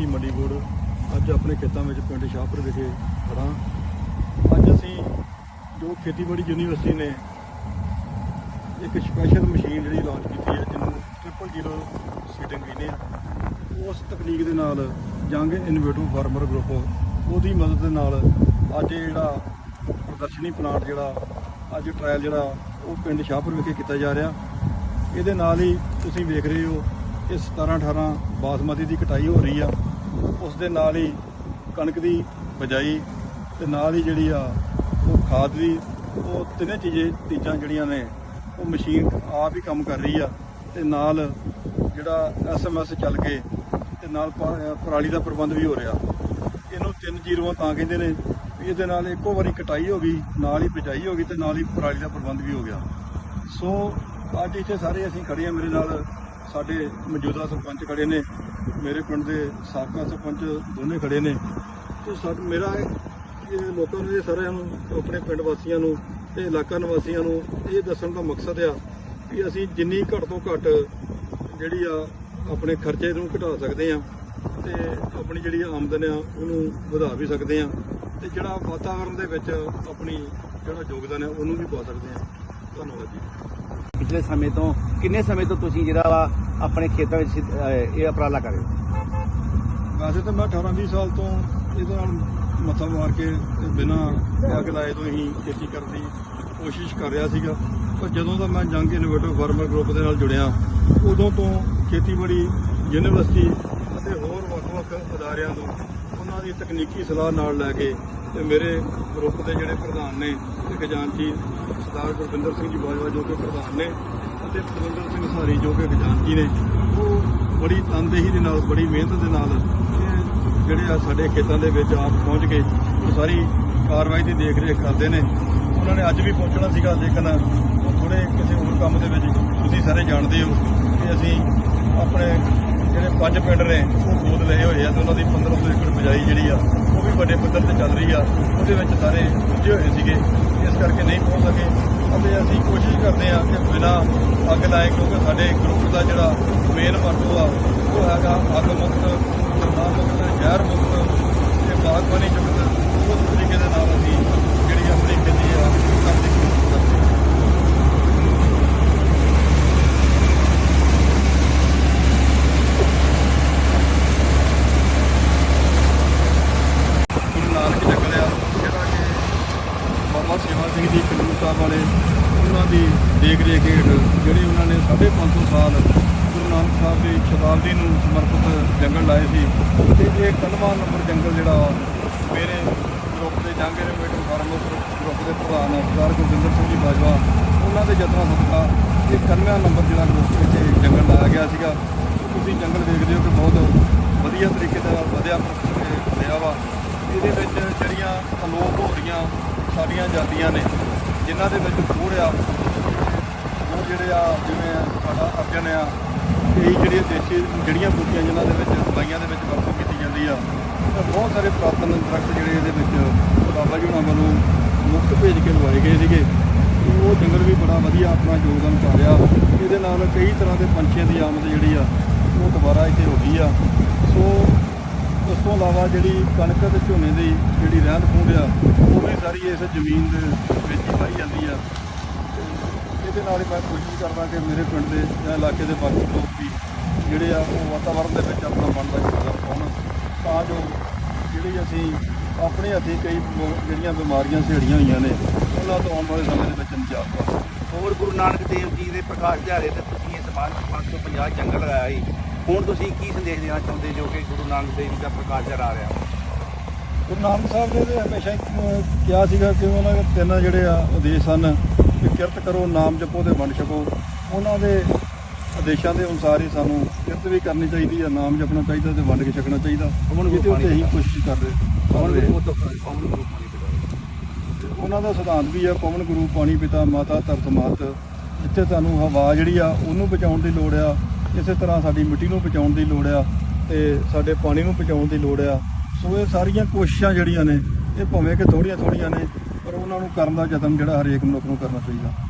ਸੀ ਮੰਡੀ ਬੋਰਡ ਅੱਜ ਆਪਣੇ ਖੇਤਾਂ ਵਿੱਚ ਪਿੰਡ ਸ਼ਾਹਪੁਰ ਵਿਖੇ ਖੜਾ ਅੱਜ ਅਸੀਂ ਜੋ ਖੇਤੀਬਾੜੀ ਯੂਨੀਵਰਸਿਟੀ ਨੇ ਇੱਕ ਸਪੈਸ਼ਲ ਮਸ਼ੀਨ ਜਿਹੜੀ ਲਾਂਚ ਕੀਤੀ ਹੈ, ਜਿਹਨੂੰ ਟ੍ਰਿਪਲ ਜ਼ੀਰੋ ਸੀਡਿੰਗ ਕਹਿੰਦੇ ਆ, ਉਸ ਤਕਨੀਕ ਦੇ ਨਾਲ ਜੰਗ ਇਨੋਵੇਟਿਵ ਫਾਰਮਰ ਗਰੁੱਪ ਉਹਦੀ ਮਦਦ ਦੇ ਨਾਲ ਅੱਜ ਇਹ ਜਿਹੜਾ ਪ੍ਰਦਰਸ਼ਨੀ ਪਲਾਂਟ ਜਿਹੜਾ, ਅੱਜ ਟ੍ਰਾਇਲ ਜਿਹੜਾ ਉਹ ਪਿੰਡ ਸ਼ਾਹਪੁਰ ਵਿਖੇ ਕੀਤਾ ਜਾ ਰਿਹਾ। ਇਹਦੇ ਨਾਲ ਹੀ ਤੁਸੀਂ ਵੇਖ ਰਹੇ ਹੋ, ਇਹ 17 18 ਬਾਸਮਤੀ ਦੀ ਕਟਾਈ ਹੋ ਰਹੀ ਆ। ਉਸ ਦੇ ਨਾਲ ਹੀ ਕਣਕ ਦੀ ਬਜਾਈ ਤੇ ਨਾਲ ਹੀ ਜਿਹੜੀ ਆ ਉਹ ਖਾਦ ਦੀ ਉਹ ਤਿੰਨੇ ਚੀਜ਼ੇ, ਚੀਜ਼ਾਂ ਜਿਹੜੀਆਂ ਨੇ, ਉਹ ਮਸ਼ੀਨ ਆਪ ਹੀ ਕੰਮ ਕਰ ਰਹੀ ਆ ਤੇ ਨਾਲ ਜਿਹੜਾ ਐਸਐਮਐਸ ਚੱਲ ਕੇ ਤੇ ਨਾਲ ਪਰਾਲੀ ਦਾ ਪ੍ਰਬੰਧ ਵੀ ਹੋ ਰਿਹਾ। ਇਹਨੂੰ ਤਿੰਨ ਜੀਰੋਆਂ ਤਾਂ ਕਹਿੰਦੇ ਨੇ ਵੀ ਇਹਦੇ ਨਾਲ ਇੱਕੋ ਵਾਰੀ ਕਟਾਈ ਹੋ ਗਈ, ਨਾਲ ਹੀ ਬਿਜਾਈ ਹੋ ਗਈ ਤੇ ਨਾਲ ਹੀ ਪਰਾਲੀ ਦਾ ਪ੍ਰਬੰਧ ਵੀ ਹੋ ਗਿਆ। ਸੋ ਅੱਜ ਇੱਥੇ ਸਾਰੇ ਅਸੀਂ ਖੜੇ ਆ, ਮੇਰੇ ਨਾਲ ਸਾਡੇ ਮੌਜੂਦਾ ਸਰਪੰਚ ਖੜੇ ਨੇ। ਮੇਰੇ ਪਿੰਡ ਦੇ ਸਾਬਕਾ ਸਰਪੰਚ ਦੋਨੇ ਖੜੇ ਨੇ। ਤੇ ਸਾ ਮੇਰਾ ਇਹ ਲੋਕਾਂ ਨੂੰ ਇਹ ਸਾਰਿਆਂ ਨੂੰ, ਆਪਣੇ ਪਿੰਡ ਵਾਸੀਆਂ ਨੂੰ ਤੇ ਇਲਾਕਾ ਨਿਵਾਸੀਆਂ ਨੂੰ ਇਹ ਦੱਸਣ ਦਾ ਮਕਸਦ ਆ ਕਿ ਅਸੀਂ ਜਿੰਨੀ ਘੱਟ ਤੋਂ ਘੱਟ ਜਿਹੜੀ ਆ ਆਪਣੇ ਖਰਚੇ ਨੂੰ ਘਟਾ ਸਕਦੇ ਆ ਤੇ ਆਪਣੀ ਜਿਹੜੀ ਆਮਦਨ ਆ ਉਹਨੂੰ ਵਧਾ ਵੀ ਸਕਦੇ ਆ ਤੇ ਜਿਹੜਾ ਵਾਤਾਵਰਣ ਦੇ ਵਿੱਚ ਆਪਣੀ ਜਿਹੜਾ ਯੋਗਦਾਨ ਹੈ ਉਹਨੂੰ ਵੀ ਪਾ ਸਕਦੇ ਆ। ਧੰਨਵਾਦ ਜੀ। ਪਿਛਲੇ ਸਮੇਂ ਤੋਂ ਕਿੰਨੇ ਸਮੇਂ ਤੋਂ ਤੁਸੀਂ ਜਿਹੜਾ ਵਾ ਆਪਣੇ ਖੇਤਾਂ ਵਿੱਚ ਅਹ, ਇਹ ਉਪਰਾਲਾ ਕਰ ਰਹੇ ਹੋ? ਵੈਸੇ ਤਾਂ ਮੈਂ 18 20 ਸਾਲ ਤੋਂ ਇਹਦੇ ਨਾਲ ਮੱਥਾ ਮਾਰ ਕੇ ਬਿਨਾਂ ਅੱਗ ਲਾਏ ਤੋਂ ਹੀ ਖੇਤੀ ਕਰਨ ਦੀ ਕੋਸ਼ਿਸ਼ ਕਰ ਰਿਹਾ ਸੀਗਾ। ਪਰ ਜਦੋਂ ਦਾ ਮੈਂ ਜੰਗ ਇਨੋਵੇਟਿਵ ਫਾਰਮਰ ਗਰੁੱਪ ਦੇ ਨਾਲ ਜੁੜਿਆ ਉਦੋਂ ਤੋਂ ਖੇਤੀਬਾੜੀ ਯੂਨੀਵਰਸਿਟੀ ਅਤੇ ਹੋਰ ਵੱਖ-ਵੱਖ ਅਦਾਰਿਆਂ ਤੋਂ ਉਹਨਾਂ ਦੀ ਤਕਨੀਕੀ ਸਲਾਹ ਨਾਲ ਲੈ ਕੇ ਤੇ ਮੇਰੇ ਗਰੁੱਪ ਦੇ ਜਿਹੜੇ ਪ੍ਰਧਾਨ ਨੇ ਤੇ ਖਜ਼ਾਨਚੀ ਸਰਦਾਰ ਗੁਰਵਿੰਦਰ ਸਿੰਘ ਜੀ ਬਾਜਵਾ ਜੋ ਕਿ ਪ੍ਰਧਾਨ ਨੇ, ਅਤੇ ਪਰਵਿੰਦਰ ਸਿੰਘ ਸਾਰੀ ਜੋ ਕਿ ਖਜ਼ਾਨਚੀ ਨੇ, ਉਹ ਬੜੀ ਤਨਦੇਹੀ ਦੇ ਨਾਲ, ਬੜੀ ਮਿਹਨਤ ਦੇ ਨਾਲ ਇਹ ਜਿਹੜੇ ਆ ਸਾਡੇ ਖੇਤਾਂ ਦੇ ਵਿੱਚ ਆਪ ਪਹੁੰਚ ਕੇ ਉਹ ਸਾਰੀ ਕਾਰਵਾਈ ਦੀ ਦੇਖ ਰੇਖ ਕਰਦੇ ਨੇ। ਉਹਨਾਂ ਨੇ ਅੱਜ ਵੀ ਪਹੁੰਚਣਾ ਸੀਗਾ, ਲੇਕਿਨ ਉਹ ਥੋੜੇ ਕਿਸੇ ਹੋਰ ਕੰਮ ਦੇ ਵਿੱਚ ਤੁਸੀਂ ਸਾਰੇ ਜਾਣਦੇ ਹੋ ਕਿ ਅਸੀਂ ਆਪਣੇ ਜਿਹੜੇ ਪੰਜ ਪਿੰਡ ਨੇ, ਉਹ ਗੋਦ ਲਏ ਹੋਏ ਆ ਤੇ ਉਹਨਾਂ ਦੀ 1500 ਏਕੜ ਬਿਜਾਈ ਜਿਹੜੀ ਆ, ਉਹ ਵੀ ਵੱਡੇ ਪੱਧਰ ਤੇ ਚੱਲ ਰਹੀ ਆ। ਉਹਦੇ ਵਿੱਚ ਸਾਰੇ ਰੁੱਝੇ ਹੋਏ ਸੀਗੇ। ਇਸ ਕਰਕੇ ਨਹੀਂ ਪਹੁੰਚ ਸਕੇ। ਅਤੇ ਅਸੀਂ ਕੋਸ਼ਿਸ਼ ਕਰਦੇ ਆ ਕਿ ਬਿਨਾਂ ਅੱਗ ਲਾਏ, ਕਿਉਂਕਿ ਸਾਡੇ ਗਰੁੱਪ ਦਾ ਜਿਹੜਾ ਮੇਨ ਮੋਟੋ ਆ, ਉਹ ਹੈਗਾ ਅੱਗ ਮੁਕਤ ਨਾ ਮੁਕਤ, ਜ਼ਹਿਰ ਮੁਕਤ ਤੇ ਬਾਗਬਾਨੀ ਜਗਤ। ਉਹ ਤਰੀਕੇ ਦੇ ਨਾਲ ਅਸੀਂ ਜਿਹੜੀ ਆਪਣੀ ਖੇਤੀ ਆ ਉਹ ਕਰਨ ਦੀ ਕੋਸ਼ਿਸ਼ ਕਰਦੇ ਹਾਂ ਗੁਰੂ ਨਾਨਕ ਜੰਗਲ ਆ ਜਿਹੜਾ ਕਿ ਬਾਬਾ ਸੇਵਾ ਸਿੰਘ ਜੀ ਖਡੂਰ ਸਾਹਿਬ ਵਾਲੇ ਉਹਨਾਂ ਦੀ ਦੇਖ ਰੇਖ ਹੇਠ ਜਿਹੜੀ ਉਹਨਾਂ ਨੇ 550 ਸਾਲ ਗੁਰੂ ਨਾਨਕ ਸਾਹਿਬ ਦੀ ਸ਼ਤਾਬਦੀ ਨੂੰ ਸਮਰਪਿਤ ਜੰਗਲ ਲਾਏ ਸੀ, ਤੇ ਇਹ ਕਲਮਾ ਨੰਬਰ ਜੰਗਲ ਜਿਹੜਾ ਮੇਰੇ ਗਰੁੱਪ ਦੇ ਜਾਂਗੇ ਦੇ ਮੇਰੇ ਫਾਰਮਰ ਗਰੁੱਪ ਦੇ ਪ੍ਰਧਾਨ ਸਰਦਾਰ ਗੁਰਵਿੰਦਰ ਸਿੰਘ ਜੀ ਬਾਜਵਾ, ਉਹਨਾਂ ਦੇ ਯਤਨਾਂ ਸਦਕਾ ਇਹ ਕਲਮਾ ਨੰਬਰ ਜਿਹੜਾ ਗਰੁੱਪ ਵਿੱਚ ਇਹ ਜੰਗਲ ਲਾਇਆ ਗਿਆ ਸੀਗਾ। ਤੁਸੀਂ ਜੰਗਲ ਦੇਖਦੇ ਹੋ ਕਿ ਬਹੁਤ ਵਧੀਆ ਤਰੀਕੇ ਨਾਲ ਵਧਿਆ ਲਿਆ ਵਾ। ਇਹਦੇ ਵਿੱਚ ਜਿਹੜੀਆਂ ਅਲੋਪ ਹੋ ਰਹੀਆਂ ਸਾਡੀਆਂ ਜਾਤੀਆਂ ਨੇ, ਜਿਨ੍ਹਾਂ ਦੇ ਵਿੱਚ ਥੋੜ ਜਿਹੜੇ ਆ, ਜਿਵੇਂ ਸਾਡਾ ਅਰਜਨ ਆ ਕਈ ਜਿਹੜੀਆਂ ਦੇਸੀ, ਜਿਹੜੀਆਂ ਬੂਟੀਆਂ ਜਿਨ੍ਹਾਂ ਦੇ ਵਿੱਚ ਦਵਾਈਆਂ ਦੇ ਵਿੱਚ ਵਰਤੋਂ ਕੀਤੀ ਜਾਂਦੀ ਆ, ਤਾਂ ਬਹੁਤ ਸਾਰੇ ਪੁਰਾਤਨ ਦਰਖਤ ਜਿਹੜੇ ਇਹਦੇ ਵਿੱਚ ਬਾਬਾ ਜੀ ਉਹਨਾਂ ਵੱਲੋਂ ਮੁਕਤ ਭੇਜ ਕੇ ਲਵਾਏ ਗਏ ਸੀਗੇ। ਉਹ ਜੰਗਲ ਵੀ ਬੜਾ ਵਧੀਆ ਆਪਣਾ ਯੋਗਦਾਨ ਪਾ ਰਿਹਾ। ਇਹਦੇ ਨਾਲ ਕਈ ਤਰ੍ਹਾਂ ਦੇ ਪੰਛੀਆਂ ਦੀ ਆਮਦ ਜਿਹੜੀ ਆ, ਉਹ ਦੁਬਾਰਾ ਇੱਥੇ ਹੋ ਗਈ ਆ। ਸੋ, ਉਸ ਤੋਂ ਇਲਾਵਾ ਜਿਹੜੀ ਕਣਕ ਤੇ ਝੋਨੇ ਦੀ ਜਿਹੜੀ ਰਹਿੰਦ ਖੂੰਹਦ ਆ, ਉਹ ਵੀ ਸਾਰੀ ਇਸ ਜ਼ਮੀਨ ਦੇ ਵਿੱਚ ਹੀ ਪਾਈ ਜਾਂਦੀ ਆ। ਇਹਦੇ ਨਾਲ ਹੀ ਮੈਂ ਕੋਸ਼ਿਸ਼ ਕਰਦਾ ਕਿ ਮੇਰੇ ਪਿੰਡ ਦੇ ਜਾਂ ਇਲਾਕੇ ਦੇ ਬਾਕੀ ਲੋਕ ਵੀ ਜਿਹੜੇ ਆ ਉਹ ਵਾਤਾਵਰਣ ਦੇ ਵਿੱਚ ਆਪਣਾ ਬਣਦਾ ਹਿੱਸਾ ਪਾਉਣ। ਤਾਂ ਜੋ ਜਿਹੜੀ ਅਸੀਂ ਆਪਣੇ ਹੱਥੀਂ ਕਈ ਜਿਹੜੀਆਂ ਬਿਮਾਰੀਆਂ ਸਹੇੜੀਆਂ ਹੋਈਆਂ ਨੇ ਉਹਨਾਂ ਤੋਂ ਆਉਣ ਵਾਲੇ ਸਮੇਂ ਦੇ ਵਿੱਚ ਨਿਜਾਤ ਪਾ ਹੋਰ ਗੁਰੂ ਨਾਨਕ ਦੇਵ ਜੀ ਦੇ ਪ੍ਰਕਾਸ਼ ਦਿਹਾੜੇ ਤੇ ਤੁਸੀਂ ਇਸ ਬਾਰ 550 ਜੰਗਲ ਲਗਾਇਆ ਸੀ ਹੁਣ ਤੁਸੀਂ ਕੀ ਸੰਦੇਸ਼ ਦੇਣਾ ਚਾਹੁੰਦੇ ਜੋ ਕਿ ਗੁਰੂ ਨਾਨਕ ਦੇਵ ਜੀ ਦਾ ਪ੍ਰਕਾਸ਼ ਦਿਹਾੜਾ ਆ ਰਿਹਾ? ਗੁਰੂ ਨਾਨਕ ਸਾਹਿਬ ਨੇ ਹਮੇਸ਼ਾ ਕਿਹਾ ਸੀਗਾ ਕਿ ਉਹਨਾਂ ਦੇ ਤਿੰਨ ਜਿਹੜੇ ਆ ਉਦੇਸ਼ ਹਨ। ਕਿ ਕਿਰਤ ਕਰੋ ਨਾਮ ਜਪੋ ਤੇ ਵੰਡ ਛਕੋ। ਉਹਨਾਂ ਦੇ ਆਦੇਸ਼ਾਂ ਦੇ ਅਨੁਸਾਰ ਹੀ ਸਾਨੂੰ ਕਿਰਤ ਵੀ ਕਰਨੀ ਚਾਹੀਦੀ ਆ ਨਾਮ ਜਪਣਾ ਚਾਹੀਦਾ ਤੇ ਵੰਡ ਕੇ ਛਕਣਾ ਚਾਹੀਦਾ। ਪਵਨ ਗੁਰੂ ਜਿਹਦੇ ਉੱਤੇ ਹੀ ਪਿਤਾ। ਕੋਸ਼ਿਸ਼ ਕਰ ਰਹੇ। ਪਵਨ ਗੁਰੂ ਤੋਂ ਪਵਨ ਗੁਰੂ ਪਾਣੀ ਪਿਤਾ। ਉਹਨਾਂ ਦਾ ਸਿਧਾਂਤ ਵੀ ਆ ਪਵਨ ਗੁਰੂ ਪਾਣੀ ਪਿਤਾ ਮਾਤਾ ਧਰਤ ਮਾਤ। ਜਿੱਥੇ ਤੁਹਾਨੂੰ ਹਵਾ ਜਿਹੜੀ ਆ ਉਹਨੂੰ ਬਚਾਉਣ ਦੀ ਲੋੜ ਆ ਇਸੇ ਤਰ੍ਹਾਂ ਸਾਡੀ ਮਿੱਟੀ ਨੂੰ ਬਚਾਉਣ ਦੀ ਲੋੜ ਆ ਤੇ ਸਾਡੇ ਪਾਣੀ ਨੂੰ ਬਚਾਉਣ ਦੀ ਲੋੜ ਆ। ਸੋ ਇਹ ਸਾਰੀਆਂ ਕੋਸ਼ਿਸ਼ਾਂ ਜਿਹੜੀਆਂ ਨੇ ਇਹ ਭਾਵੇਂ ਕਿ ਥੋੜੀਆਂ ਥੋੜੀਆਂ ਨੇ ਉਹਨਾਂ ਨੂੰ ਕਰਨ ਦਾ ਯਤਨ ਜਿਹੜਾ ਹਰੇਕ ਮਨੁੱਖ ਨੂੰ ਕਰਨਾ ਚਾਹੀਦਾ।